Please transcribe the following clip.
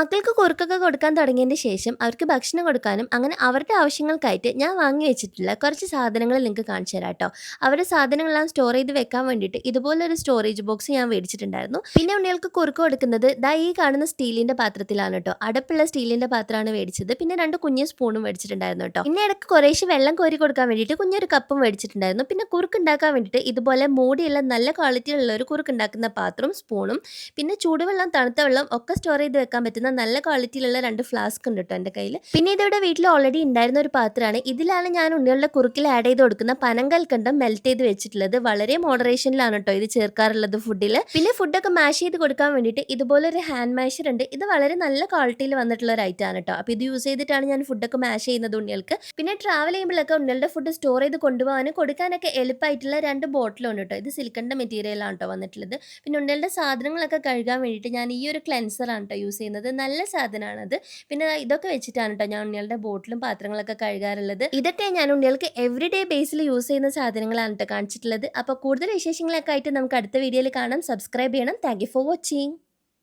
മക്കൾക്ക് കുറുക്കൊക്കെ കൊടുക്കാൻ തുടങ്ങിയതിന് ശേഷം അവർക്ക് ഭക്ഷണം കൊടുക്കാനും അങ്ങനെ അവരുടെ ആവശ്യങ്ങൾക്കായിട്ട് ഞാൻ വാങ്ങി വെച്ചിട്ടുള്ള കുറച്ച് സാധനങ്ങൾ നിങ്ങൾക്ക് കാണിച്ചു തരാം കേട്ടോ. അവരുടെ സാധനങ്ങളെല്ലാം സ്റ്റോർ ചെയ്ത് വെക്കാൻ വേണ്ടിയിട്ട് ഇതുപോലൊരു സ്റ്റോറേജ് ബോക്സ് ഞാൻ മേടിച്ചിട്ടുണ്ടായിരുന്നു. പിന്നെ ഉണ്ണികൾക്ക് കുറുക്ക് കൊടുക്കുന്നത് ദാ ഈ കാണുന്ന സ്റ്റീലിന്റെ പാത്രത്തിലാണ് കേട്ടോ. അടപ്പുള്ള സ്റ്റീലിന്റെ പാത്രമാണ് മേടിച്ചത്. പിന്നെ രണ്ട് കുഞ്ഞു സ്പൂണും മേടിച്ചിട്ടുണ്ടായിരുന്നു കേട്ടോ. പിന്നെ ഇടയ്ക്ക് കുറേശ്ശെ വെള്ളം കോരി കൊടുക്കാൻ വേണ്ടിയിട്ട് കുഞ്ഞൊരു കപ്പും മേടിച്ചിട്ടുണ്ടായിരുന്നു. പിന്നെ കുറുക്ക് ഉണ്ടാക്കാൻ വേണ്ടിയിട്ട് ഇതുപോലെ മൂടിയുള്ള നല്ല ക്വാളിറ്റിയുള്ള ഒരു കുറുക്ക് ഉണ്ടാക്കുന്ന പാത്രവും സ്പൂണും പിന്നെ ചൂടുവെള്ളം തണുത്ത വെള്ളം ഒക്കെ സ്റ്റോർ ചെയ്ത് വെക്കാൻ പറ്റുന്ന നല്ല ക്വാളിറ്റിയിലുള്ള രണ്ട് ഫ്ലാസ്ക് ഉണ്ട് കേട്ടോ എന്റെ കയ്യിൽ പിന്നെ ഇതിവിടെ വീട്ടിൽ ഓൾറെഡി ഉണ്ടായിരുന്ന ഒരു പാത്രമാണ്. ഇതിലാണ് ഞാൻ ഉണ്ണികളുടെ കുറുക്കിൽ ആഡ് ചെയ്ത് കൊടുക്കുന്ന പനങ്കൽക്കണ്ടം മെൽറ്റ് ചെയ്ത് വെച്ചിട്ടുള്ളത്. വളരെ മോഡറേഷനിലാണ് കേട്ടോ ഇത് ചേർക്കാറുള്ളത് ഫുഡിൽ പിന്നെ ഫുഡൊക്കെ മാഷ് ചെയ്ത് കൊടുക്കാൻ വേണ്ടിയിട്ട് ഇതുപോലെ ഒരു ഹാൻഡ് മാഷർ ഉണ്ട്. ഇത് വളരെ നല്ല ക്വാളിറ്റിയിൽ വന്നിട്ടുള്ള ഒരു ഐറ്റം ആണ് കേട്ടോ അപ്പോൾ ഇത് യൂസ് ചെയ്തിട്ടാണ് ഞാൻ ഫുഡൊക്കെ മാഷ് ചെയ്യുന്നത് ഉണ്ണികൾക്ക്. പിന്നെ ട്രാവൽ ചെയ്യുമ്പോഴൊക്കെ ഉണ്ണികളുടെ ഫുഡ് സ്റ്റോർ ചെയ്ത് കൊണ്ടുപോകാനും കൊടുക്കാനൊക്കെ എളുപ്പമായിട്ടുള്ള രണ്ട് ബോട്ടിലുണ്ട് കേട്ടോ ഇത് സിലിക്കണിന്റെ മെറ്റീരിയലാണ് കേട്ടോ വന്നിട്ടുള്ളത്. പിന്നെ ഉണ്ണികളുടെ സാധനങ്ങളൊക്കെ കഴുകാൻ വേണ്ടിയിട്ട് ഞാൻ ഈ ഒരു ക്ലെൻസറാണ് കേട്ടോ യൂസ് ചെയ്യുന്നത്. നല്ല സാധനമാണത് പിന്നെ ഇതൊക്കെ വെച്ചിട്ടാണ് കേട്ടോ ഞാൻ ഉണ്ണികളുടെ ബോട്ടിലും പാത്രങ്ങളൊക്കെ കഴുകാറുള്ളത്. ഇതൊക്കെ ഞാൻ ഉണ്ണികൾക്ക് എവറി ഡേ ബേസിൽ യൂസ് ചെയ്യുന്ന സാധനങ്ങളാണ് കേട്ടോ കാണിച്ചിട്ടുള്ളത്. അപ്പോൾ കൂടുതൽ വിശേഷങ്ങളൊക്കെ ആയിട്ട് നമുക്ക് അടുത്ത വീഡിയോയിൽ കാണാം. സബ്സ്ക്രൈബ് ചെയ്യണം. Thank for watching